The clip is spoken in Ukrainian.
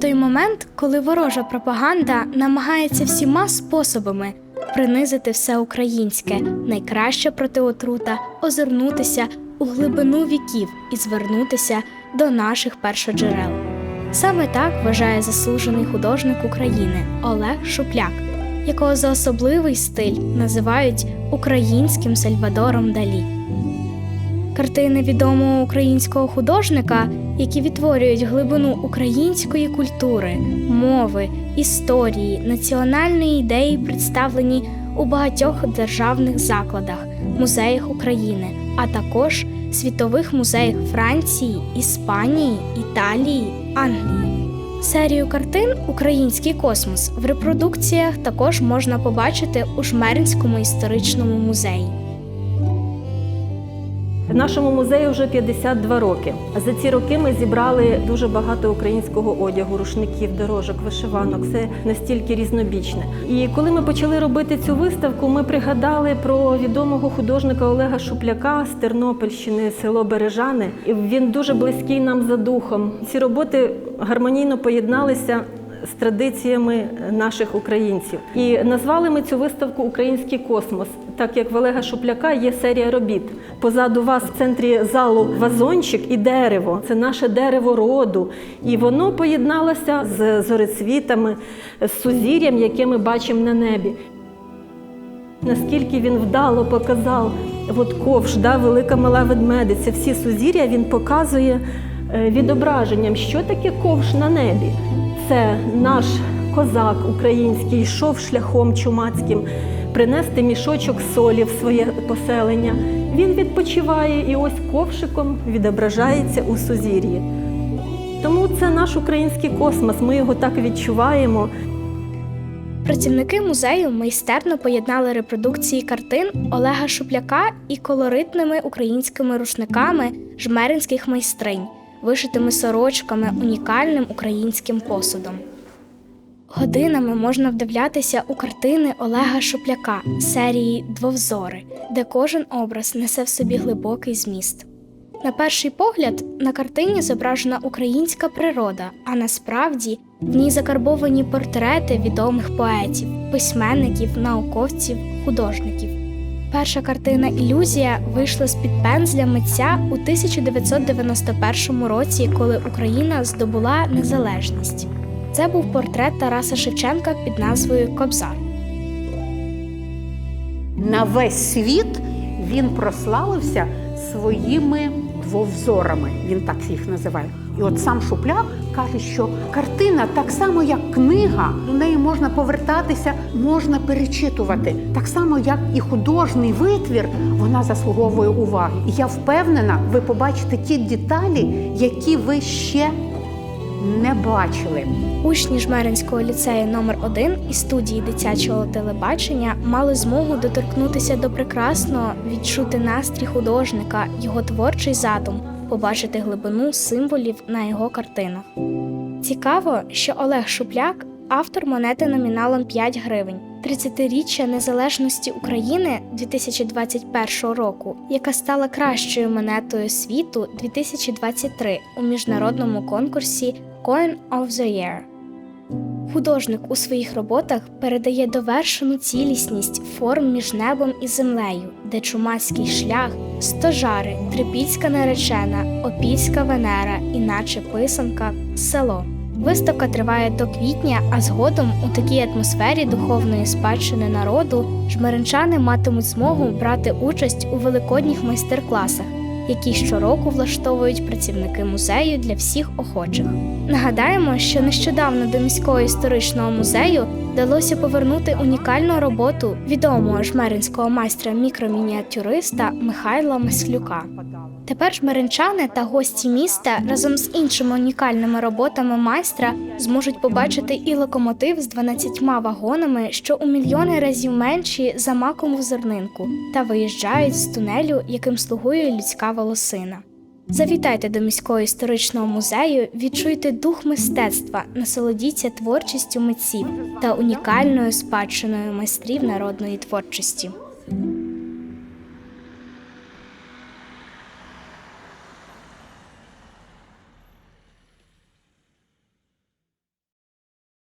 той момент, коли ворожа пропаганда намагається всіма способами принизити все українське, найкраще проти отрута, озирнутися у глибину віків і звернутися до наших першоджерел. Саме так вважає заслужений художник України Олег Шупляк, якого за особливий стиль називають українським Сальвадором Далі. Картини відомого українського художника, які відтворюють глибину української культури, мови, історії, національної ідеї, представлені у багатьох державних закладах, музеях України, а також світових музеях Франції, Іспанії, Італії, Англії. Серію картин Український космос в репродукціях також можна побачити у Жмеринському історичному музеї. Нашому музею вже 52 роки. За ці роки ми зібрали дуже багато українського одягу, рушників, дорожок, вишиванок. Все настільки різнобічне. І коли ми почали робити цю виставку, ми пригадали про відомого художника Олега Шупляка з Тернопільщини, село Бережани. Він дуже близький нам за духом. Ці роботи гармонійно поєдналися з традиціями наших українців. І назвали ми цю виставку Український космос, так як в Олега Шупляка є серія робіт. Позаду вас в центрі залу вазончик і дерево. Це наше дерево роду. І воно поєдналося з зорецвітами, з сузір'ям, яке ми бачимо на небі. Наскільки він вдало показав от ковш, да, велика мала ведмедиця, всі сузір'я він показує е, відображенням, що таке ковш на небі. Це наш козак український йшов шляхом чумацьким принести мішочок солі в своє поселення. Він відпочиває і ось ковшиком відображається у сузір'ї. Тому це наш український космос, ми його так відчуваємо. Працівники музею майстерно поєднали репродукції картин Олега Шупляка і колоритними українськими рушниками жмеринських майстринь, вишитими сорочками, унікальним українським посудом. Годинами можна вдивлятися у картини Олега Шупляка серії Двовзори, де кожен образ несе в собі глибокий зміст. На перший погляд, на картині зображена українська природа, а насправді в ній закарбовані портрети відомих поетів, письменників, науковців, художників. Перша картина Ілюзія вийшла з під пензля митця у 1991 році, коли Україна здобула незалежність. Це був портрет Тараса Шевченка під назвою Кобзар. на весь світ він прославився своїми двовзорами. Він так їх називає. І от сам Шупляк каже, що картина так само, як книга, до неї можна повертатися, можна перечитувати. Так само, як і художній витвір, вона заслуговує уваги. І я впевнена, ви побачите ті деталі, які ви ще не бачили. Учні Жмеринського ліцею номер 1 і студії дитячого телебачення мали змогу доторкнутися до прекрасного, відчути настрій художника, його творчий задум, побачити глибину символів на його картинах. Цікаво, що Олег Шупляк автор монети номіналом 5 гривень. 30-річчя незалежності України 2021 року, яка стала кращою монетою світу 2023 у міжнародному конкурсі Coin of the Year. Художник у своїх роботах передає довершену цілісність форм між небом і землею, де чумацький шлях, стожари, трипільська наречена, опільська венера, іначе писанка, село. Виставка триває до квітня, а згодом у такій атмосфері духовної спадщини народу жмеринчани матимуть змогу брати участь у великодніх майстер-класах, які щороку влаштовують працівники музею для всіх охочих. Нагадаємо, що нещодавно до міського історичного музею вдалося повернути унікальну роботу відомого жмеринського майстра мікромініатюриста Михайла Маслюка. Тепер жмеринчани та гості міста разом з іншими унікальними роботами майстра зможуть побачити і локомотив з 12 вагонами, що у мільйони разів менші за макову зернинку, та виїжджають з тунелю, яким слугує людська волосина. Завітайте до міського історичного музею, відчуйте дух мистецтва, насолодіться творчістю митців та унікальною спадщиною майстрів народної творчості.